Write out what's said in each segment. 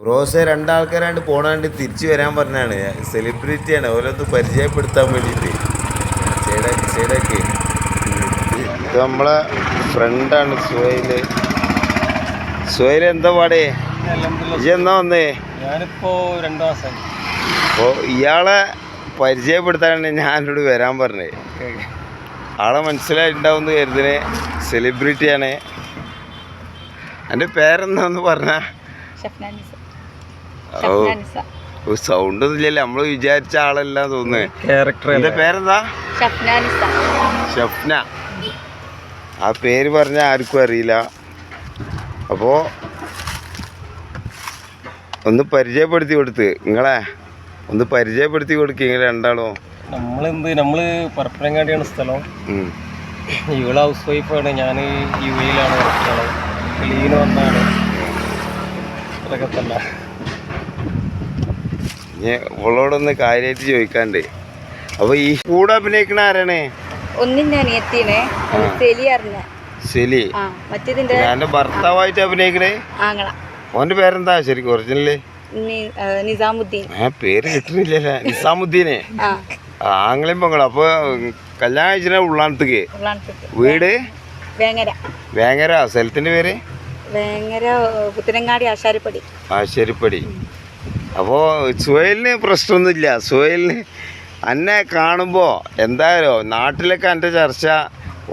Bros രണ്ടാൾക്കാരാണ്ട് പോണാണ്ട് തിരിച്ചു വരാൻ പറഞ്ഞാണ്. സെലിബ്രിറ്റിയാണ് ഓരോന്ന് പരിചയപ്പെടുത്താൻ വേണ്ടിയിട്ട് ഇത് നമ്മളെ ഫ്രണ്ടാണ് സുഹൈൽ. സുഹൈൽ എന്താ പാടേ? എന്നാ വന്നേ? ഞാനിപ്പോ രണ്ടു അപ്പോൾ ഇയാളെ പരിചയപ്പെടുത്താനാണ് ഞാനോട് വരാൻ പറഞ്ഞത് ആളെ മനസ്സിലായിട്ടുണ്ടാവും കരുതിന് സെലിബ്രിറ്റിയാണ് എന്റെ പേരെന്താന്ന് പറഞ്ഞ? സൗണ്ട് ഒന്നും ഇല്ലല്ലോ. നമ്മൾ വിചാരിച്ച ആളല്ല തോന്നുന്നത് ക്യാരക്ടർ പേരെന്താ? ഷഫ്ന ആ പേര് പറഞ്ഞ ആർക്കും അറിയില്ല. അപ്പോ ഒന്ന് പരിചയപ്പെടുത്തി കൊടുത്ത് നിങ്ങളെ. ഒന്ന് പരിചയപ്പെടുത്തി കൊടുക്കുക നിങ്ങൾ രണ്ടാളോ. നമ്മളെന്ത് നമ്മൾ പരപ്പനങ്ങാടിയാണ് സ്ഥലം. ഇവൾ ഹൗസ് വൈഫാണ് ഞാൻ യു എയിലാണ് ലീവിന് വന്നാണ്. അതൊക്കെ തന്നെ. ഇനി ഇവളോടൊന്ന് കാര്യമായിട്ട് ചോദിക്കാണ്ട്. അപ്പൊ ഈ കൂടെ അഭിനയിക്കണ ആരാണ്? ഒന്നിന്റെ അനിയത്തിനെ സെലി അറിഞ്ഞ. സെലി? മറ്റേതിന്റെ ഞാൻ ഭർത്താവായിട്ട് അഭിനയിക്കണേ? ആങ്ങള. ഓന്റെ പേരെന്താ ശരിക്കും ഒറിജിനൽ? നിസാമുദ്ദീൻ. ആ പേര് കിട്ടുന്നില്ല നിസാമുദ്ദീനെ? ആങ്ങളെയും പൊങ്ങളും. അപ്പൊ കല്യാണം ഉള്ളാണത്തേക്ക് ഉള്ളാണത്തേക്ക് വീട്? വേങ്ങര. വേങ്ങര. സ്ഥലത്തിന്റെ പേര്? വേങ്ങര പുത്തനങ്ങാടി ആശാരിപ്പടി. ആശേരിപ്പടി. അപ്പോൾ സുഹേലിന് പ്രശ്നമൊന്നുമില്ല. സുഹേലിന് എന്നെ കാണുമ്പോൾ എന്തായാലും നാട്ടിലൊക്കെ എന്റെ ചർച്ച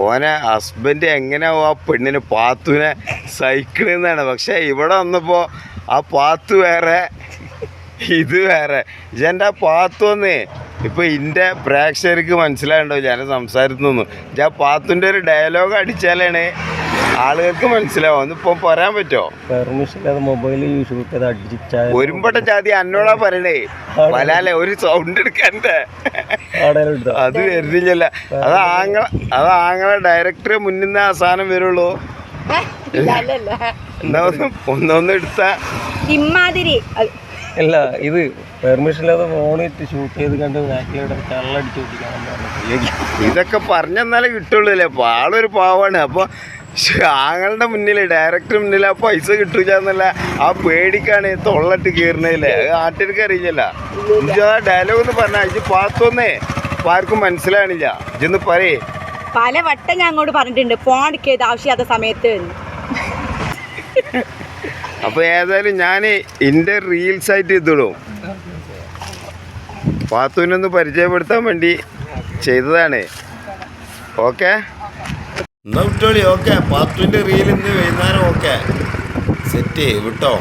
ഓനെ ഹസ്ബൻഡ് എങ്ങനെ ആ പെണ്ണിന് പാത്തുവിനെ സഹിക്കണമെന്നാണ് പക്ഷേ ഇവിടെ വന്നപ്പോൾ ആ പാത്തു വേറെ ഇത് വേറെ. ഇജെന്റെ ആ പാത്തു വന്നേ ഇപ്പൊ ഇന്റെ പ്രേക്ഷകർക്ക് മനസ്സിലായിട്ടുണ്ടോ ഞാൻ സംസാരിക്കുന്നു ഞാൻ പാത്തുന്റെ ഒരു ഡയലോഗ് അടിച്ചാലാണ് ആളുകൾക്ക് മനസ്സിലാവും. ഒന്നിപ്പോ പറയാൻ പറ്റോ പെർമിഷൻ ഇല്ലാതെ മൊബൈൽ യൂസ് ചെയ്ത് അടിച്ചാൽ ഒരുമ്പട്ട ജാതി അന്നോടാ പറയണേ. വലാലെ ഒരു സൗണ്ട് എടുക്കാന്റെ അത് വരുന്നില്ല അത് ആങ്ങള അത് ആങ്ങളെ ഡയറക്ടറെ മുന്നിൽ നിന്ന് ആ സാധനം വരുള്ളൂ. ഒന്നൊന്ന് എടുത്താ. ഇമ്മാതിരി. അല്ല ഇത് പെർമിഷൻ ഇല്ലാതെ ഫോണിട്ട് ഷൂട്ട് ചെയ്ത് കണ്ട് ബാക്കിലൂടെ കള്ളടിച്ച് ഇതൊക്കെ പറഞ്ഞെന്നാലേ കിട്ടുള്ളൂ അല്ലേ? അപ്പൊ ആളൊരു പാവാണ്. അപ്പൊ ശ്ശെ, ആങ്ങളുടെ മുന്നിൽ ഡയറക്ടർ മുന്നിൽ ആ പൈസ കിട്ടൂല എന്നല്ല ആ പേടിക്കാണ് തൊള്ളട്ട് കീറുന്നതില്ലേ അത് അറിയില്ല ഇജ്ജ് ആ ഡയലോഗ് ഒന്ന് പറഞ്ഞാ ഇത് പാത്തൊന്നേ ആർക്കും മനസ്സിലാണില്ല ഇജ്ജൊന്ന് പറയേ. പല വട്ടം ഞാൻ അങ്ങോട്ട് പറഞ്ഞിട്ടുണ്ട് ഫോൺ എടുക്കരുത് ആവശ്യമില്ലാത്ത സമയത്ത്. എന്ന്. അപ്പൊ ഏതായാലും ഞാൻ എന്റെ റീൽസ് ആയിട്ട് ഇതിടും. പാത്തുവിനൊന്ന് പരിചയപ്പെടുത്താൻ വേണ്ടി ചെയ്തതാണ്. ഓക്കെ? എന്നാ വിട്ടോളി ഓക്കെ പാത്തുവിന്റെ റീൽ ഇന്ന് വൈകുന്നേരം ഓക്കെ സെറ്റ് വിട്ടോ?